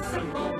some more.